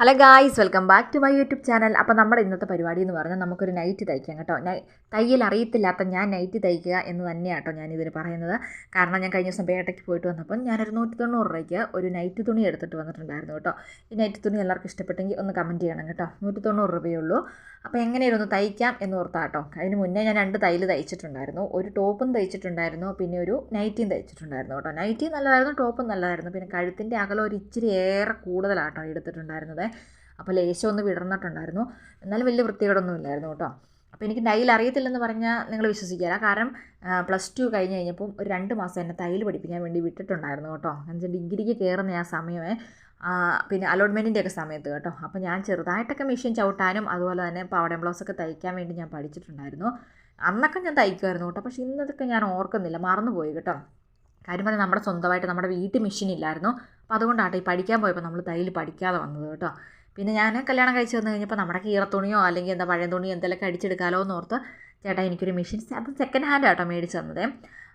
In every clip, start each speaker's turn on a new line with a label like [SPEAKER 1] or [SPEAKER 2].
[SPEAKER 1] Hello guys welcome back to my YouTube channel അപ്പോൾ നമ്മുടെ ഇന്നത്തെ പരിപാടി എന്ന് പറഞ്ഞാൽ നമുക്കൊരു നൈറ്റ് തയ്ക്കാം കേട്ടോ. തയ്യൽ അറിയത്തില്ലാത്ത ഞാൻ നൈറ്റ് തയ്ക്കുക എന്ന് തന്നെയാണ് കേട്ടോ ഞാൻ ഇതിന് പറയുന്നത്. കാരണം ഞാൻ കഴിഞ്ഞ ദിവസം പേട്ടയ്ക്ക് പോയിട്ട് വന്നപ്പോൾ ഞാനൊരു നൂറ്റി തൊണ്ണൂറ് രൂപയ്ക്ക് ഒരു നൈറ്റ് തുണി എടുത്തിട്ട് വന്നിട്ടുണ്ടായിരുന്നു കേട്ടോ. ഈ നൈറ്റ് തുണി എല്ലാവർക്കും ഇഷ്ടപ്പെട്ടെങ്കിൽ ഒന്ന് കമന്റ് ചെയ്യണം കേട്ടോ. നൂറ്റി തൊണ്ണൂറ് രൂപയേ ഉള്ളൂ. അപ്പോൾ എങ്ങനെയൊന്ന് തയ്ക്കാം എന്ന് ഓർത്താ കേട്ടോ. അതിന് മുന്നേ ഞാൻ രണ്ട് തയ്യൽ തയ്ച്ചിട്ടുണ്ടായിരുന്നു. ഒരു ടോപ്പും തയ്ച്ചിട്ടുണ്ടായിരുന്നു. പിന്നെ ഒരു നൈറ്റിയും തയ്ച്ചിട്ടുണ്ടായിരുന്നു കേട്ടോ. നൈറ്റിയും നല്ലതായിരുന്നു ടോപ്പും നല്ലതായിരുന്നു. പിന്നെ കഴുത്തിന്റെ അകലം ഒരു ഇച്ചിരി ഏറെ കൂടുതലാട്ടോ എടുത്തിട്ടുണ്ടായിരുന്നത്. അപ്പോൾ ലേശം ഒന്ന് വിടർന്നിട്ടുണ്ടായിരുന്നു. എന്നാലും വലിയ വൃത്തികേടൊന്നും ഇല്ലായിരുന്നു കേട്ടോ. അപ്പോൾ എനിക്ക് തയ്യൽ അറിയത്തില്ലെന്ന് പറഞ്ഞാൽ നിങ്ങൾ വിശ്വസിക്കില്ല കാരണം പ്ലസ് ടു കഴിഞ്ഞ് കഴിഞ്ഞപ്പം ഒരു രണ്ട് മാസം എന്നെ തയ്യൽ പഠിപ്പിക്കാൻ വേണ്ടി വിട്ടിട്ടുണ്ടായിരുന്നു കേട്ടോ. എന്നുവെച്ചാൽ ഡിഗ്രിക്ക് കയറുന്ന ആ സമയമേ പിന്നെ അലോട്ട്മെന്റിന്റെ ഒക്കെ സമയത്ത് കേട്ടോ. അപ്പോൾ ഞാൻ ചെറുതായിട്ടൊക്കെ മെഷീൻ ചവിട്ടാനും അതുപോലെ തന്നെ പാവടയും ബ്ലൗസൊക്കെ തയ്ക്കാൻ വേണ്ടി ഞാൻ പഠിച്ചിട്ടുണ്ടായിരുന്നു. അന്നൊക്കെ ഞാൻ തയ്ക്കുമായിരുന്നു കേട്ടോ. പക്ഷേ ഇന്നതൊക്കെ ഞാൻ ഓർക്കുന്നില്ല. മറന്നുപോയി കേട്ടോ. കാര്യം പറഞ്ഞാൽ നമ്മുടെ സ്വന്തമായിട്ട് നമ്മുടെ വീട്ടിൽ മെഷീൻ ഇല്ലായിരുന്നു. അപ്പോൾ അതുകൊണ്ടാണ് ഈ പഠിക്കാൻ പോയപ്പോൾ നമ്മൾ തയ്യൽ പഠിക്കാതെ വന്നത് കേട്ടോ. പിന്നെ ഞാൻ കല്യാണം കഴിച്ച് വന്നു കഴിഞ്ഞപ്പോൾ നമ്മുടെ കീറത്തുണിയോ അല്ലെങ്കിൽ എന്താ പഴയ തുണിയോ എന്തെങ്കിലുമൊക്കെ അടിച്ചെടുക്കാമല്ലോ എന്ന് ഓർത്ത് ചേട്ടാ എനിക്കൊരു മെഷീൻ അത് സെക്കൻഡ് ഹാൻഡ് ആട്ടോ മേടിച്ച് തന്നത്.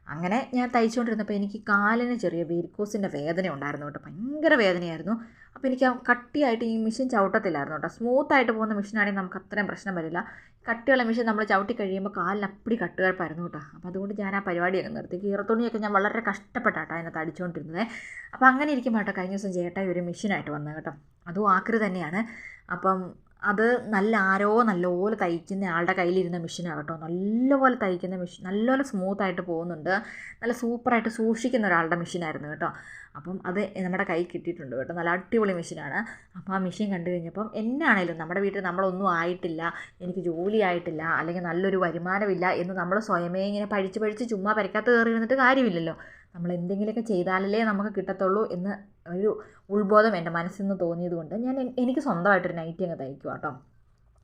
[SPEAKER 1] അങ്ങനെ ഞാൻ തയ്ച്ചുകൊണ്ടിരുന്നപ്പോൾ എനിക്ക് കാലിന് ചെറിയ വേരിക്കോസിന്റെ വേദന ഉണ്ടായിരുന്നു കേട്ടോ. ഭയങ്കര വേദനയായിരുന്നു. അപ്പോൾ എനിക്ക് കട്ടിയായിട്ട് ഈ മെഷീൻ ചവിട്ടത്തില്ലായിരുന്നു കേട്ടോ. സ്മൂത്തായിട്ട് പോകുന്ന മെഷീനാണെങ്കിൽ നമുക്ക് അത്രയും പ്രശ്നം വരില്ല. കട്ടിയുള്ള മെഷീൻ നമ്മൾ ചവിട്ടി കഴിയുമ്പോൾ കാലിന് അപ്പടി കട്ടുകഴപ്പായിരുന്നു കേട്ടോ. അപ്പോൾ അതുകൊണ്ട് ഞാൻ ആ പരിപാടിയൊക്കെ നിർത്തി. കീറത്തുണിയൊക്കെ ഞാൻ വളരെ കഷ്ടപ്പെട്ടാട്ടോ അതിനകത്ത് അടിച്ചുകൊണ്ടിരുന്നത്. അപ്പോൾ അങ്ങനെ ഇരിക്കുമ്പോൾ കേട്ടോ കഴിഞ്ഞ ദിവസം ചേട്ടായി ഒരു മെഷീനായിട്ട് വന്നത് കേട്ടോ. അതും ആക്രി തന്നെയാണ്. അപ്പം അത് നല്ല ആരോ നല്ലപോലെ തയ്ക്കുന്ന ആളുടെ കയ്യിലിരുന്ന മെഷീനാണ് കേട്ടോ. നല്ലപോലെ തയ്ക്കുന്ന മെഷീൻ നല്ലപോലെ സ്മൂത്തായിട്ട് പോകുന്നുണ്ട്. നല്ല സൂപ്പറായിട്ട് സൂക്ഷിക്കുന്ന ഒരാളുടെ മെഷീനായിരുന്നു കേട്ടോ. അപ്പം അത് നമ്മുടെ കൈ കിട്ടിയിട്ടുണ്ട് കേട്ടോ. നല്ല അടിപൊളി മെഷീനാണ് അപ്പോൾ ആ മെഷീൻ കണ്ടു കഴിഞ്ഞപ്പം എന്നാണേലും നമ്മുടെ വീട്ടിൽ നമ്മളൊന്നും ആയിട്ടില്ല എനിക്ക് ജോലി ആയിട്ടില്ല അല്ലെങ്കിൽ നല്ലൊരു വരുമാനമില്ല എന്ന് നമ്മൾ സ്വയമേ ഇങ്ങനെ പഴിച്ച് പഴിച്ച് ചുമ്മാ പരക്കാത്ത കയറി ഇരുന്നിട്ട് കാര്യമില്ലല്ലോ. നമ്മൾ എന്തെങ്കിലുമൊക്കെ ചെയ്താലല്ലേ നമുക്ക് കിട്ടത്തുള്ളൂ എന്ന് ഒരു ഉത്ബോധം എന്റെ മനസ്സിൽ നിന്ന് തോന്നിയത് കൊണ്ട് ഞാൻ എനിക്ക് സ്വന്തമായിട്ടൊരു നൈറ്റി അങ്ങ് തയ്ക്കുക കേട്ടോ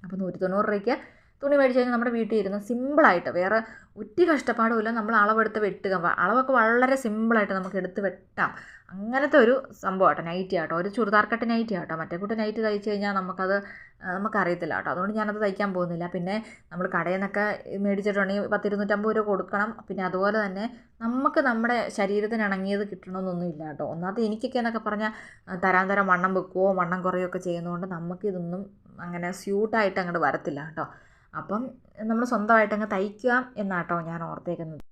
[SPEAKER 1] അപ്പോൾ നൂറ്റി തൊണ്ണൂറ് രൂപയ്ക്ക് തുണി മേടിച്ച് കഴിഞ്ഞാൽ നമ്മുടെ വീട്ടിൽ ഇരുന്ന് സിമ്പിളായിട്ട് വേറെ ഒറ്റ കഷ്ടപ്പാടുമില്ല നമ്മൾ അളവെടുത്ത് വെട്ടുക. അളവൊക്കെ വളരെ സിമ്പിളായിട്ട് നമുക്ക് എടുത്ത് വെട്ടാം. അങ്ങനത്തെ ഒരു സംഭവം കേട്ടോ നൈറ്റി ആട്ടോ. ഒരു ചുരിദാർ കട്ട് നൈറ്റി ആട്ടോ. മറ്റേ കൂട്ട് നൈറ്റ് തയ്ച്ച് കഴിഞ്ഞാൽ നമുക്കത് നമുക്കറിയത്തില്ല കേട്ടോ. അതുകൊണ്ട് ഞാനത് തയ്ക്കാൻ പോകുന്നില്ല. പിന്നെ നമ്മൾ കടയിൽ നിന്നൊക്കെ മേടിച്ചിട്ടുണ്ടെങ്കിൽ പത്തിരുന്നൂറ്റമ്പത് രൂപ കൊടുക്കണം. പിന്നെ അതുപോലെ തന്നെ നമുക്ക് നമ്മുടെ ശരീരത്തിന് ഇണങ്ങിയത് കിട്ടണമെന്നൊന്നും ഇല്ല കേട്ടോ. ഒന്നാമത് എനിക്കൊക്കെ എന്നൊക്കെ പറഞ്ഞാൽ തരാം തരം വണ്ണം വെക്കുകയോ വണ്ണം കുറയുകയോ ഒക്കെ ചെയ്യുന്നതുകൊണ്ട് നമുക്കിതൊന്നും അങ്ങനെ സ്യൂട്ടായിട്ട് അങ്ങോട്ട് വരത്തില്ല കേട്ടോ. അപ്പം നമ്മൾ സ്വന്തമായിട്ടങ്ങ് തയ്ക്കുക എന്നാട്ടോ ഞാൻ ഓർത്തേക്കുന്നത്.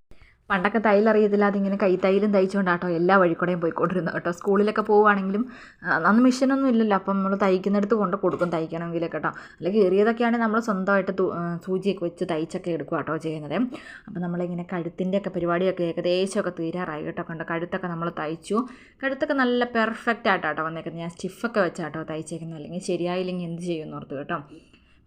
[SPEAKER 1] പണ്ടൊക്കെ തയ്യലറിയത്തില്ല അതിങ്ങനെ കൈ തയ്യലും തയ്ച്ചുകൊണ്ടാട്ടോ എല്ലാ വഴിക്കൂടെയും പോയിക്കൊണ്ടിരുന്നത് കേട്ടോ. സ്കൂളിലൊക്കെ പോവുകയാണെങ്കിലും അന്ന് മെഷീനൊന്നും ഇല്ലല്ലോ. അപ്പം നമ്മൾ തയ്ക്കുന്നിടത്ത് കൊണ്ട് കൊടുക്കും തയ്ക്കണമെങ്കിലൊക്കെ കേട്ടോ. അല്ലെങ്കിൽ ഏറിയതൊക്കെയാണെങ്കിൽ നമ്മൾ സ്വന്തമായിട്ട് സൂചിയൊക്കെ വെച്ച് തയ്ച്ചൊക്കെ എടുക്കുക കേട്ടോ ചെയ്യുന്നത്. അപ്പം നമ്മളിങ്ങനെ കഴുത്തിന്റെ ഒക്കെ പരിപാടിയൊക്കെ ഏകദേശമൊക്കെ തീരാറായി കേട്ടോ. കണ്ടോ? കഴുത്തൊക്കെ നമ്മൾ തയ്ച്ചു. കഴുത്തൊക്കെ നല്ല പെർഫെക്റ്റ് ആയിട്ടാട്ടോ വന്നേക്കുന്നത്. ഞാൻ സ്റ്റിഫൊക്കെ വെച്ചാട്ടോ തയ്ച്ചേക്കുന്നത്. അല്ലെങ്കിൽ ശരിയായില്ലെങ്കിൽ എന്ത് ചെയ്യുമെന്ന് ഓർത്ത് കേട്ടോ.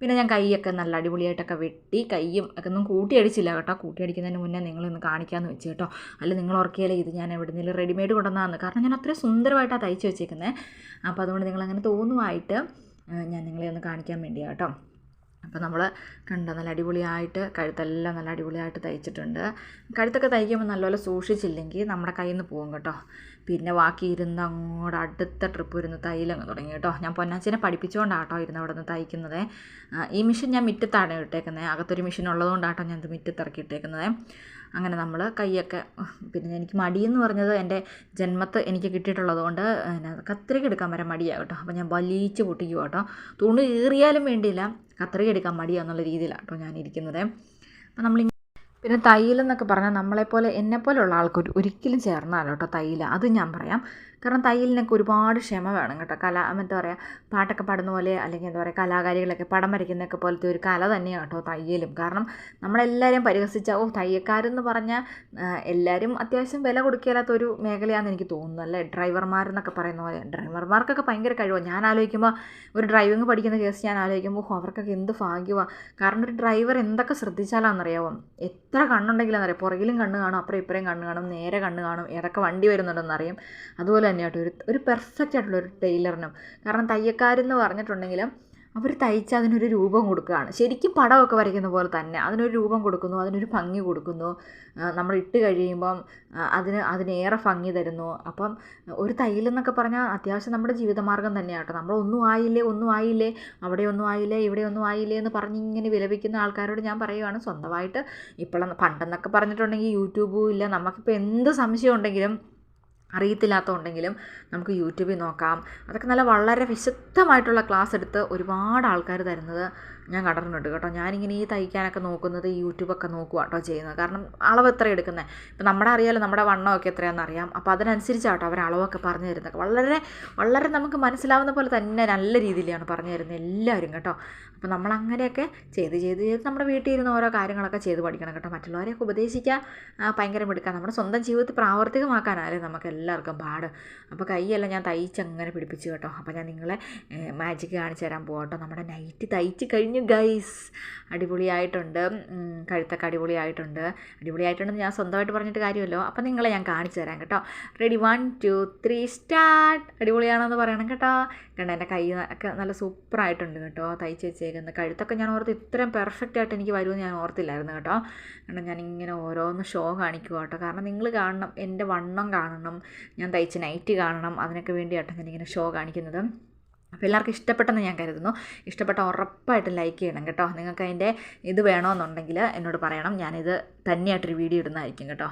[SPEAKER 1] പിന്നെ ഞാൻ കൈയൊക്കെ നല്ല അടിപൊളിയായിട്ടൊക്കെ വെട്ടി കൈയും ഒക്കെ ഒന്നും കൂട്ടിയടിച്ചില്ല കേട്ടോ. കൂട്ടിയടിക്കുന്നതിന് മുന്നേ നിങ്ങളൊന്ന് കാണിക്കാമെന്ന് വെച്ച് കേട്ടോ. അല്ല നിങ്ങൾ ഓർക്കിയാലേ ഇത് ഞാൻ എവിടുന്നെങ്കിലും റെഡിമെയ്ഡ് കൊണ്ടുവന്നതാണ് കാരണം ഞാൻ അത്രയും സുന്ദരമായിട്ടാണ് തയ്ച്ച് വെച്ചേക്കുന്നത് അപ്പോൾ അതുകൊണ്ട് നിങ്ങളങ്ങനെ തോന്നുമായിട്ട് ഞാൻ നിങ്ങളെ ഒന്ന് കാണിക്കാൻ വേണ്ടിയാണ് കേട്ടോ. അപ്പോൾ നമ്മൾ കണ്ട നല്ല അടിപൊളിയായിട്ട് കഴുത്തെല്ലാം നല്ല അടിപൊളിയായിട്ട് തയ്ച്ചിട്ടുണ്ട്. കഴുത്തൊക്കെ തയ്ക്കുമ്പോൾ നല്ലപോലെ സൂക്ഷിച്ചില്ലെങ്കിൽ നമ്മുടെ കയ്യിൽ നിന്ന് പോകും കേട്ടോ. പിന്നെ ബാക്കി ഇരുന്ന് അങ്ങോട്ട് അടുത്ത ട്രിപ്പ് ഇരുന്ന് തയ്യലങ്ങ് തുടങ്ങി കേട്ടോ. ഞാൻ പൊന്നാച്ചിനെ പഠിപ്പിച്ചുകൊണ്ടാണ് കേട്ടോ ഇരുന്ന് അവിടെ നിന്ന് തയ്ക്കുന്നത് ഈ മിഷൻ ഞാൻ മുറ്റത്താണ് ഇട്ടേക്കുന്നത്. അകത്തൊരു മിഷൻ ഉള്ളതുകൊണ്ടാട്ടോ ഞാൻ ഇത് മുറ്റത്തിറക്കി ഇട്ടേക്കുന്നത്. അങ്ങനെ നമ്മൾ കൈയൊക്കെ പിന്നെ എനിക്ക് മടിയെന്ന് പറഞ്ഞത് എന്റെ ജന്മത്ത് എനിക്ക് കിട്ടിയിട്ടുള്ളത് കൊണ്ട് പിന്നെ കത്രിക എടുക്കാൻ വരെ മടിയാണ് കേട്ടോ. അപ്പോൾ ഞാൻ വലിച്ച് പൊട്ടിക്കുക കേട്ടോ. തുണി ഏറിയാലും വേണ്ടിയില്ല കത്രിക എടുക്കാൻ മടിയാന്നുള്ള രീതിയിലാണ് കേട്ടോ ഞാനിരിക്കുന്നത്. അപ്പോൾ നമ്മൾ പിന്നെ തയ്യൽ എന്നൊക്കെ പറഞ്ഞാൽ നമ്മളെപ്പോലെ എന്നെപ്പോലെയുള്ള ആൾക്കൊരു ഒരു ഒരിക്കലും ചേർന്നാലോ കേട്ടോ തയ്യൽ. അത് ഞാൻ പറയാം. കാരണം തയ്യലിനൊക്കെ ഒരുപാട് ക്ഷമ വേണം കേട്ടോ. കല എന്താ പറയുക പാട്ടൊക്കെ പാടുന്ന പോലെ അല്ലെങ്കിൽ എന്താ പറയുക കലാകാരികളൊക്കെ പടം വരയ്ക്കുന്നതൊക്കെ പോലത്തെ ഒരു കല തന്നെയാണ് കേട്ടോ തയ്യലും. കാരണം നമ്മളെല്ലാവരെയും പരിഹസിച്ച ഓ തയ്യക്കാരെന്ന് പറഞ്ഞാൽ എല്ലാവരും അത്യാവശ്യം വില കൊടുക്കില്ലാത്ത ഒരു മേഖലയാണെന്ന് എനിക്ക് തോന്നുന്നു. അല്ലേ? ഡ്രൈവർമാരെന്നൊക്കെ പറയുന്ന പോലെ. ഡ്രൈവർമാർക്കൊക്കെ ഭയങ്കര കഴിവാണ് ഞാൻ ആലോചിക്കുമ്പോൾ ഒരു ഡ്രൈവിംഗ് പഠിക്കുന്ന കേസ് ഞാൻ ആലോചിക്കുമ്പോൾ അവർക്കൊക്കെ എന്ത് ഭാഗ്യമാണ് കാരണം ഒരു ഡ്രൈവർ എന്തൊക്കെ ശ്രദ്ധിച്ചാലാണെന്നറിയാമോ എത്ര കണ്ണുണ്ടെങ്കിലെന്നറിയാം പുറകിലും കണ്ണ് കാണും അപ്പുറം ഇപ്പുറയും കണ്ണ് കാണും നേരെ കണ്ണ് കാണും ഏതൊക്കെ വണ്ടി വരുന്നുണ്ടെന്നറിയും അതുപോലെ തന്നെയാട്ടോ ഒരു ഒരു പെർഫെക്റ്റ് ആയിട്ടുള്ള ഒരു ടൈലറിനും കാരണം തയ്യക്കാരെന്ന് പറഞ്ഞിട്ടുണ്ടെങ്കിലും അവർ തയ്ച്ച് അതിനൊരു രൂപം കൊടുക്കുകയാണ്. ശരിക്കും പടമൊക്കെ വരയ്ക്കുന്ന പോലെ തന്നെ. അതിനൊരു രൂപം കൊടുക്കുന്നു അതിനൊരു ഭംഗി കൊടുക്കുന്നു. നമ്മൾ ഇട്ട് കഴിയുമ്പം അതിന് അതിനേറെ ഭംഗി തരുന്നു. അപ്പം ഒരു തയ്യലെന്നൊക്കെ പറഞ്ഞാൽ അത്യാവശ്യം നമ്മുടെ ജീവിതമാർഗം തന്നെയാണ് കേട്ടോ. നമ്മളൊന്നും ആയില്ലേ ഒന്നും ആയില്ലേ അവിടെ ഒന്നും ആയില്ലേ ഇവിടെ ഒന്നും ആയില്ലേ എന്ന് പറഞ്ഞ് ഇങ്ങനെ വിലപിക്കുന്ന ആൾക്കാരോട് ഞാൻ പറയുകയാണ് സ്വന്തമായിട്ട് ഇപ്പോഴെന്ന് പണ്ടെന്നൊക്കെ പറഞ്ഞിട്ടുണ്ടെങ്കിൽ യൂട്യൂബും ഇല്ല. നമുക്കിപ്പോൾ എന്ത് സംശയം ഉണ്ടെങ്കിലും അറിയത്തില്ലാത്തതുണ്ടെങ്കിലും നമുക്ക് യൂട്യൂബിൽ നോക്കാം. അതൊക്കെ നല്ല വളരെ വിശദമായിട്ടുള്ള ക്ലാസ് എടുത്ത് ഒരുപാട് ആൾക്കാർ തരുന്നത് ഞാൻ കണ്ടിട്ടുണ്ട് കേട്ടോ. ഞാനിങ്ങനെ ഈ തയ്ക്കാനൊക്കെ നോക്കുന്നത് യൂട്യൂബൊക്കെ നോക്കുക കേട്ടോ ചെയ്യുന്നത്. കാരണം അളവ് എത്ര എടുക്കുന്നത് ഇപ്പം നമ്മുടെ അറിയാലോ നമ്മുടെ വണ്ണമൊക്കെ എത്രയാണെന്ന് അറിയാം. അപ്പോൾ അതിനനുസരിച്ചാട്ടോ അവർ അളവൊക്കെ പറഞ്ഞു തരുന്നത്. വളരെ വളരെ നമുക്ക് മനസ്സിലാവുന്ന പോലെ തന്നെ നല്ല രീതിയിലാണ് പറഞ്ഞു തരുന്നത് എല്ലാവരും കേട്ടോ. അപ്പോൾ നമ്മൾ അങ്ങനെയൊക്കെ ചെയ്ത് ചെയ്ത് ചെയ്ത് നമ്മുടെ വീട്ടിൽ ഇരുന്ന് ഓരോ കാര്യങ്ങളൊക്കെ ചെയ്ത് പഠിക്കണം കേട്ടോ. മറ്റുള്ളവരെയൊക്കെ ഉപദേശിക്കാൻ ഭയങ്കര മിടുക്കാം നമ്മുടെ സ്വന്തം ജീവിതത്തിൽ പ്രാവർത്തികമാക്കാനായാലും നമുക്ക് എല്ലാവർക്കും പാട്. അപ്പോൾ കൈയെല്ലാം ഞാൻ തയ്ച്ചങ്ങനെ പിടിപ്പിച്ച് കേട്ടോ. അപ്പോൾ ഞാൻ നിങ്ങളെ മാജിക്ക് കാണിച്ചു തരാൻ പോകട്ടോ നമ്മുടെ നൈറ്റ് തയ്ച്ച് കഴിഞ്ഞു ഗൈസ് അടിപൊളിയായിട്ടുണ്ട്. കഴുത്തൊക്കെ അടിപൊളിയായിട്ടുണ്ട്. അടിപൊളിയായിട്ടുണ്ടെന്ന് ഞാൻ സ്വന്തമായിട്ട് പറഞ്ഞിട്ട് കാര്യമല്ലോ. അപ്പോൾ നിങ്ങളെ ഞാൻ കാണിച്ചു തരാം കേട്ടോ. Ready one two three start അടിപൊളിയാണെന്ന് പറയണം കേട്ടോ. കണ്ട എന്റെ കൈ ഒക്കെ നല്ല സൂപ്പറായിട്ടുണ്ട് കേട്ടോ. തയ്ച്ച് വെച്ചേക്കുന്നത്. കഴുത്തൊക്കെ ഞാൻ ഓർത്ത് ഇത്രയും പെർഫെക്റ്റ് ആയിട്ട് എനിക്ക് വരുമെന്ന് ഞാൻ ഓർത്തില്ലായിരുന്നു കേട്ടോ. കാരണം ഇങ്ങനെ ഓരോന്ന് ഷോ കാണിക്കുക കേട്ടോ. കാരണം നിങ്ങൾ കാണണം എന്റെ വണ്ണം കാണണം. ഞാൻ തയ്ച്ച നൈറ്റ് കാണണം. അതിനൊക്കെ വേണ്ടിയാട്ടോ ഞാനിങ്ങനെ ഷോ കാണിക്കുന്നത്. അപ്പോൾ എല്ലാവർക്കും ഇഷ്ടപ്പെട്ടെന്ന് ഞാൻ കരുതുന്നു. ഇഷ്ടപ്പെട്ട ഉറപ്പായിട്ട് ലൈക്ക് ചെയ്യണം കേട്ടോ. നിങ്ങൾക്ക് അതിന്റെ ഇത് വേണമെന്നുണ്ടെങ്കിൽ എന്നോട് പറയണം. ഞാനിത് തന്നെയായിട്ടൊരു വീഡിയോ ഇടുന്നതായിരിക്കും കേട്ടോ.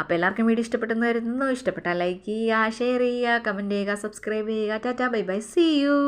[SPEAKER 1] അപ്പോൾ എല്ലാവർക്കും വീഡിയോ ഇഷ്ടപ്പെട്ടെന്ന് കരുതുന്നു. ഇഷ്ടപ്പെട്ടാൽ ലൈക്ക് ചെയ്യുക ഷെയർ ചെയ്യുക കമന്റ് ചെയ്യുക സബ്സ്ക്രൈബ് ചെയ്യുക. Tata bye bye see you